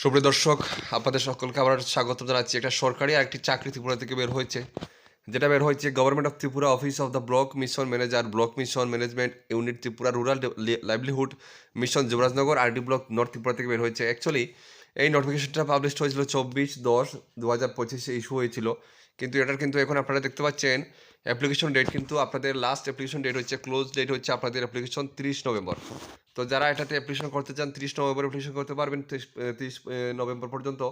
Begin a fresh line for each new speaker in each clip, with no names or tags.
সুপ্রিয় দর্শক, আপনাদের সকলকে আবার স্বাগত জানাচ্ছি। একটা সরকারি একটি চাকরি ত্রিপুরা থেকে বের হয়েছে। যেটা বের হয়েছে government of Tripura office of the block mission manager block mission management unit Tripura rural livelihood mission Jubarajnagar RD block north Tripura থেকে বের হয়েছে। অ্যাকচুয়ালি এই নোটিফিকেশনটা পাবলিশ হয়েছিল চব্বিশ দশ দু হাজার পঁচিশে ইস্যু হয়েছিল। কিন্তু এটার কিন্তু এখন আপনারা দেখতে পাচ্ছেন অ্যাপ্লিকেশন ডেট কিন্তু আপনাদের লাস্ট অ্যাপ্লিকেশন ডেট হচ্ছে ক্লোজ ডেট হচ্ছে আপনাদের অ্যাপ্লিকেশন তিরিশ নভেম্বর। তো যারা এটাতে অ্যাপ্লিকেশন করতে চান, তিরিশ নভেম্বর অ্যাপ্লিকেশন করতে পারবেন, তিরিশ নভেম্বর পর্যন্ত।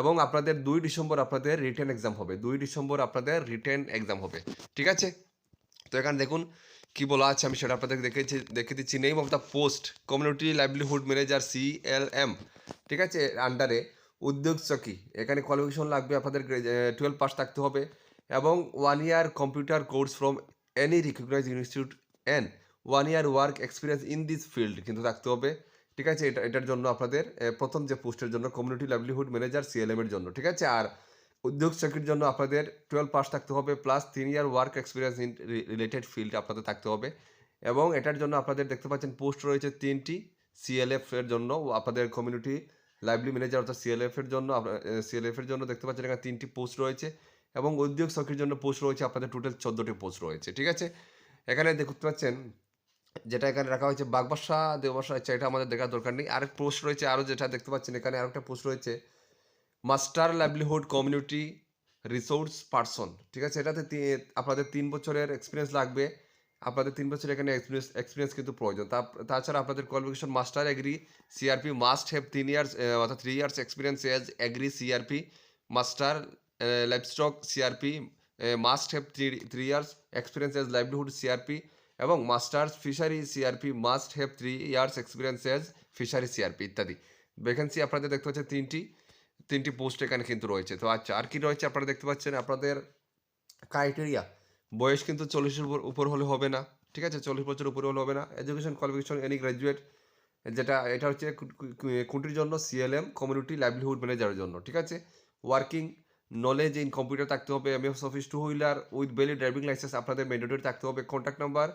এবং আপনাদের দুই ডিসেম্বর আপনাদের রিটেন এক্সাম হবে। দুই ডিসেম্বর আপনাদের রিটেন এক্সাম হবে। ঠিক আছে? তো এখানে দেখুন কি বলা আছে, আমি সেটা আপনাদের দেখেছি, দেখে দিচ্ছি। Name of the post community livelihood manager C L M ঠিক আছে? আন্ডারে উদ্যোগ চকি এখানে কোয়ালিফিকেশন লাগবে আপনাদের টুয়েলভ পাস থাকতে হবে। এবং one year computer course from any recognize institute and one year work experience in this field কিন্তু থাকতে হবে। ঠিক আছে? এটা, এটার জন্য আপনাদের প্রথম যে পোস্টের জন্য কমিউনিটি লাইভলিহুড ম্যানেজার সিএলএম এর জন্য। ঠিক আছে? আর উদ্যোগ চাকরির জন্য আপনাদের টুয়েলভ পাস থাকতে হবে প্লাস তিন year work experience in related field আপনাদের থাকতে হবে। এবং এটার জন্য আপনাদের দেখতে পাচ্ছেন পোস্ট রয়েছে তিনটি সিএলএফ এর জন্য। আপনাদের কমিউনিটি লাইভলি ম্যানেজার অর্থাৎ সিএলএফ এর জন্য সিএলএফ এর জন্য দেখতে পাচ্ছেন এখানে তিনটি পোস্ট রয়েছে। এবং উদ্যোগ চাকরির জন্য পোস্ট রয়েছে আপনাদের টোটাল চোদ্দোটি পোস্ট রয়েছে। ঠিক আছে? এখানে দেখতে পাচ্ছেন যেটা এখানে রাখা হয়েছে বাগবাসা, দেববাসা আচ্ছা এটা আমাদের দেখার দরকার নেই। আরেক পোস্ট রয়েছে আরও যেটা দেখতে পাচ্ছেন, এখানে আরেকটা পোস্ট রয়েছে। Master livelihood community resource person ঠিক আছে? এটাতে আপনাদের তিন বছরের এক্সপিরিয়েন্স লাগবে। আপনাদের তিন বছর এখানে এক্সপিরিয়েন্স এক্সপিরিয়েন্স কিন্তু প্রয়োজন। তাছাড়া আপনাদের qualification master agri CRP must have তিন ইয়ার্স অর্থাৎ three years experience as agri CRP master livestock CRP must have three three years experience as livelihood CRP এবং masters, fishery CRP must have three years experience as fishery CRP ইত্যাদি। Vacancy আপনাদের দেখতে পাচ্ছেন তিনটি। তিনটি post এখানে কিন্তু রয়েছে। তো আচ্ছা আর কি রয়েছে আপনারা দেখতে পাচ্ছেন? আপনাদের ক্রাইটেরিয়া বয়স কিন্তু চল্লিশের উপর হলে হবে না। ঠিক আছে? চল্লিশ বছর উপরে হলে হবে না। এডুকেশন কোয়ালিফিকেশন এনি গ্র্যাজুয়েট যেটা, এটা হচ্ছে কোনটির জন্য সিএলএম কমিউনিটি লাইভলিহুড ম্যানেজারের জন্য। ঠিক আছে? ওয়ার্কিং নলেজ ইন কম্পিউটার থাকতে হবে MS office two wheeler with valid driving licence আপনাদের ম্যান্ডেটরি থাকতে হবে। কন্ট্যাক্ট নাম্বার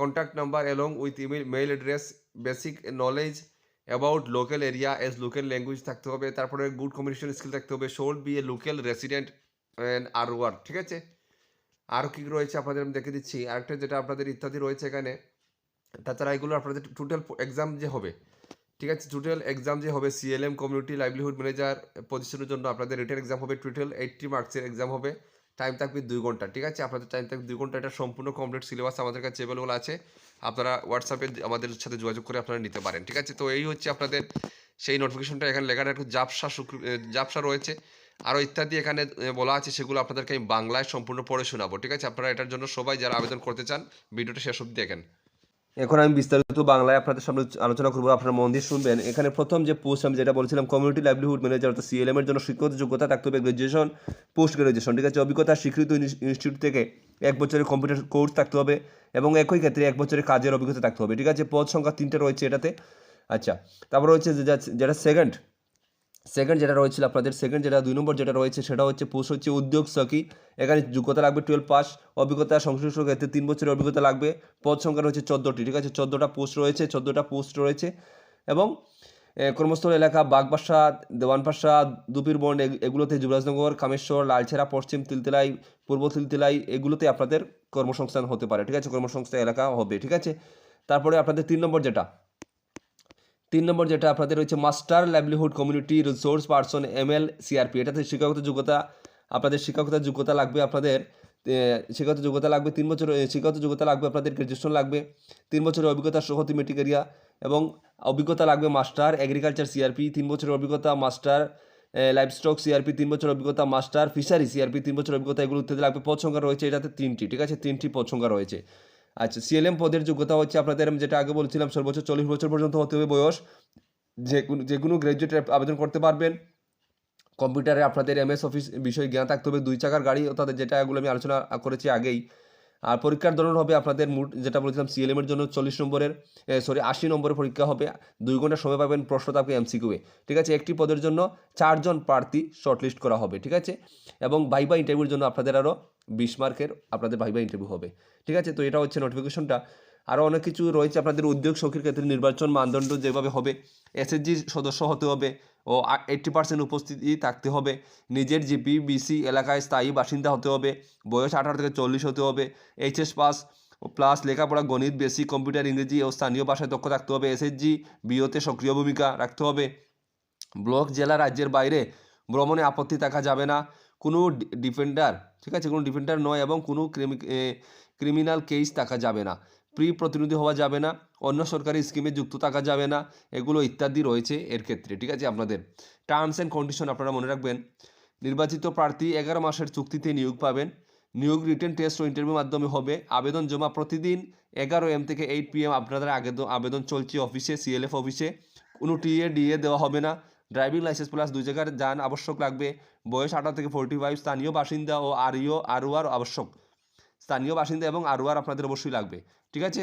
কন্ট্যাক্ট নাম্বার এবং with email mail address basic knowledge about local area as local language থাকতে হবে, তারপরে গুড কমিউনিকেশন স্কিল থাকতে হবে should be a local resident and R or ঠিক আছে? আর কী রয়েছে আপনাদের আমি দেখে দিচ্ছি, আরেকটা যেটা আপনাদের ইত্যাদি রয়েছে এখানে, তাছাড়া এগুলো আপনাদের টোটাল এক্সাম যে হবে, ঠিক আছে? টোটাল এক্সাম যে হবে সিএলএম কমিউনিটি লাইভলিহুড ম্যানেজার পজিশনের জন্য আপনাদের রিটেন এক্সাম হবে টোটাল এইটটি মার্কসের এক্সাম হবে। টাইম থাকবে দুই ঘণ্টা, ঠিক আছে? আপনাদের টাইম থাকবে দুই ঘণ্টা, এটা সম্পূর্ণ কমপ্লিট সিলেবাস আমাদের কাছে অ্যাভেলেবল আছে। আপনারা হোয়াটসঅ্যাপে আমাদের সাথে যোগাযোগ করে আপনারা নিতে পারেন, ঠিক আছে? তো এই হচ্ছে আপনাদের সেই নোটিফিকেশনটা এখানে লেখাটা একটু জাপসা শুক্র জাপসা রয়েছে। আরও ইত্যাদি এখানে বলা আছে, সেগুলো আপনাদেরকে আমি বাংলায় সম্পূর্ণ পড়ে শোনাবো, ঠিক আছে? আপনারা এটার জন্য সবাই যারা আবেদন করতে চান, ভিডিওটা শেষ অব্দি দেখেন। এখন আমি বিস্তারিত বাংলায় আপনাদের সামনে আলোচনা করব। আপনারা মন দিয়ে শুনবেন। এখানে প্রথম যে পোস্ট আমি যেটা বলছিলাম কমিউনিটি লাইভলিহুড ম্যানেজার অর্থাৎ সিএলএম এর জন্য শিক্ষক যোগ্যতা থাকতে হবে। গ্রাজুয়েশন পোস্ট গ্রাজুয়েশন ঠিক আছে? অভিজ্ঞতা, স্বীকৃত ইনস্টিটিউট থেকে এক বছরের কম্পিউটার কোর্স থাকতে হবে এবং একই ক্ষেত্রে এক বছরের কাজের অভিজ্ঞতা থাকতে হবে, ঠিক আছে? পদ সংখ্যা তিনটে রয়েছে এটাতে। আচ্ছা তারপর রয়েছে যেটা সেকেন্ড সেকেন্ড যেটা রয়েছিল আপনাদের সেকেন্ড যেটা, দুই নম্বর যেটা রয়েছে, সেটা হচ্ছে পোস্ট হচ্ছে উদ্যোগ সখী। এখানে যোগ্যতা লাগবে টুয়েলভ পাস অভিজ্ঞতা সংশ্লিষ্ট ক্ষেত্রে তিন বছরের অভিজ্ঞতা লাগবে। পদ সংখ্যা রয়েছে চোদ্দোটি, ঠিক আছে? চোদ্দোটা পোস্ট রয়েছে, চোদ্দোটা পোস্ট রয়েছে। এবং কর্মস্থল এলাকা বাগবাসা দেওয়ানপাশা দুপিরবন এগ- এগুলোতে যুবরাজনগর, কামেশ্বর লালছেরা পশ্চিম তিলতিলাই, পূর্ব তিলতিলাই, এগুলোতে আপনাদের কর্মসংস্থান হতে পারে, ঠিক আছে? কর্মসংস্থান এলাকা হবে, ঠিক আছে? তারপরে আপনাদের তিন নম্বর যেটা তিন নম্বর যেটা আপনাদের রয়েছে, master livelihood community resource person M L CRP এটাতে শিক্ষাগত যোগ্যতা, আপনাদের শিক্ষাগত যোগ্যতা লাগবে আপনাদের শিক্ষাগত যোগ্যতা লাগবে তিন বছর শিক্ষাগত যোগ্যতা লাগবে আপনাদের গ্র্যাজুয়েশন লাগবে, তিন বছরের অভিজ্ঞতা সহ মেট্রিক এরিয়া এবং অভিজ্ঞতা লাগবে মাস্টার এগ্রিকালচার সিআরপি তিন বছরের অভিজ্ঞতা মাস্টার লাইভস্টক সিআরপি তিন বছর অভিজ্ঞতা মাস্টার ফিশারি সিআরপি তিন বছর অভিজ্ঞতা এগুলো ইত্যাদি লাগবে। পদ সংখ্যা রয়েছে এটাতে তিনটি, ঠিক আছে? তিনটি পদ সংখ্যা রয়েছে। আচ্ছা সিএলএম পদের যোগ্যতা হচ্ছে আপনাদের আমি যেটা আগে বলছিলাম, সর্বোচ্চ চল্লিশ বছর পর্যন্ত হতে হবে বয়স। যে কোনো যে কোনো আবেদন করতে পারবেন। কম্পিউটারে আপনাদের এমএস অফিস বিষয়ে জ্ঞান থাকতে হবে। দুই চাকার গাড়ি অর্থাৎ যেটা এগুলো আমি আলোচনা করেছি আগেই। আর পরীক্ষার ধরন হবে আপনাদের মোট, যেটা বলেছিলাম সিএলএমের জন্য চল্লিশ নম্বরের সরি আশি নম্বরের পরীক্ষা হবে। দুই ঘণ্টা সময় পাবেন প্রশ্ন থাকবে এমসিকিউয়ে ঠিক আছে? একটি পদের জন্য চারজন প্রার্থী শর্টলিস্ট করা হবে, ঠিক আছে? এবং ভাইবা ইন্টারভিউর জন্য আপনাদের আরও বিশ মার্কের আপনাদের ভাইবা ইন্টারভিউ হবে। ঠিক আছে? তো এটা হচ্ছে নোটিফিকেশনটা আরও অনেক কিছু রয়েছে আপনাদের উদ্যোগ সখীর ক্ষেত্রে, নির্বাচন মানদণ্ড যেভাবে হবে এসএসজি সদস্য হতে হবে ও এইট্টি পার্সেন্ট উপস্থিতি থাকতে হবে, নিজের জিপি বিসি এলাকায় স্থায়ী বাসিন্দা হতে হবে, বয়স আঠারো থেকে চল্লিশ হতে হবে এইচএস পাস প্লাস লেখাপড়া, গণিত বেসিক কম্পিউটার ইংরেজি ও স্থানীয় ভাষায় দক্ষ থাকতে হবে এসএসজি বিওতে সক্রিয় ভূমিকা রাখতে হবে, ব্লক, জেলা, রাজ্যের বাইরে ভ্রমণে আপত্তি থাকা যাবে না, কোনো ডিফেন্ডার ঠিক আছে, কোনো ডিফেন্ডার নয় এবং কোনো ক্রিমিনাল কেস থাকা যাবে না। প্রি প্রতিনিধি হওয়া যাবে না, অন্য সরকারি স্কিমে যুক্ত থাকা যাবে না, এগুলো ইত্যাদি রয়েছে এর ক্ষেত্রে। ঠিক আছে আপনাদের? টার্মস অ্যান্ড কন্ডিশন আপনারা মনে রাখবেন। নির্বাচিত প্রার্থী এগারো মাসের চুক্তিতে নিয়োগ পাবেন। নিয়োগ রিটেন টেস্ট ও ইন্টারভিউর মাধ্যমে হবে। আবেদন জমা প্রতিদিন এগারো এম থেকে এইট পি এম আপনাদের আবেদন আবেদন চলছে অফিসে সিএলএফ অফিসে। কোনো টিএ ডিএ দেওয়া হবে না। ড্রাইভিং লাইসেন্স প্লাস দুই জায়গার যান আবশ্যক লাগবে। বয়স আঠারো থেকে ফোর্টি ফাইভ স্থানীয় বাসিন্দা ও আরইও আরওয়ার আবশ্যক। স্থানীয় বাসিন্দা এবং আরওয়ার আপনাদের অবশ্যই লাগবে, ঠিক আছে?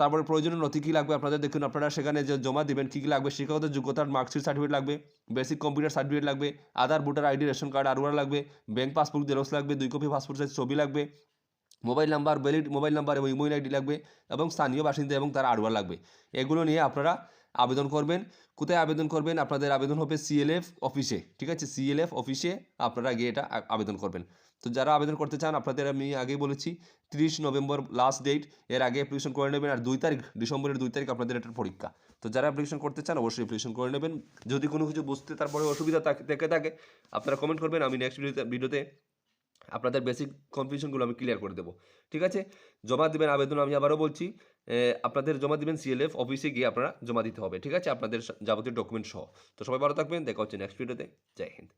তারপরে প্রয়োজনীয় নথি কী লাগবে আপনাদের? দেখুন, আপনারা সেখানে যে জমা দেবেন, কী কী লাগবে? শিক্ষাগত যোগ্যতার মার্কশিট সার্টিফিকেট লাগবে, বেসিক কম্পিউটার সার্টিফিকেট লাগবে, Aadhaar, voter ID, ration card আরওয়ার লাগবে, ব্যাংক পাসবুক, জেরক্স লাগবে, দুই কপি পাসপোর্ট সাইজ, ছবি লাগবে, mobile number valid mobile number এবং ইমেল আইডি লাগবে এবং স্থানীয় বাসিন্দা এবং তার আরওয়ার লাগবে। এগুলো নিয়ে আপনারা আবেদন করবেন। কোথায় আবেদন করবেন? আপনাদের আবেদন হবে সিএলএফ অফিসে ঠিক আছে? সিএলএফ অফিসে আপনারা গিয়ে এটা আবেদন করবেন। তো যারা আবেদন করতে চান, আপনাদের আমি আগেই বলেছি, তিরিশ নভেম্বর লাস্ট ডেট এর আগে অ্যাপ্লিকেশন করে নেবেন আর দুই তারিখ, ডিসেম্বরের দুই তারিখ আপনাদের এটার পরীক্ষা। তো যারা অ্যাপ্লিকেশন করতে চান, অবশ্যই অ্যাপ্লিকেশন করে নেবেন। যদি কোনো কিছু বুঝতে তারপরে অসুবিধা থাকে- থেকে আপনারা কমেন্ট করবেন। আমি নেক্সট ভিডিওতে ভিডিওতে আপনাদের বেসিক কনফিউশনগুলো আমি ক্লিয়ার করে দেবো। ঠিক আছে? জমা দেবেন আবেদন আমি আবারও বলছি আপনাদের জমা দেবেন সিএলএফ অফিসে গিয়ে আপনারা জমা দিতে হবে। ঠিক আছে? আপনাদের যাবতীয় ডকুমেন্ট সহ। তো সবাই ভালো থাকবেন, দেখা হচ্ছে নেক্সট ভিডিওতে জয় হিন্দ।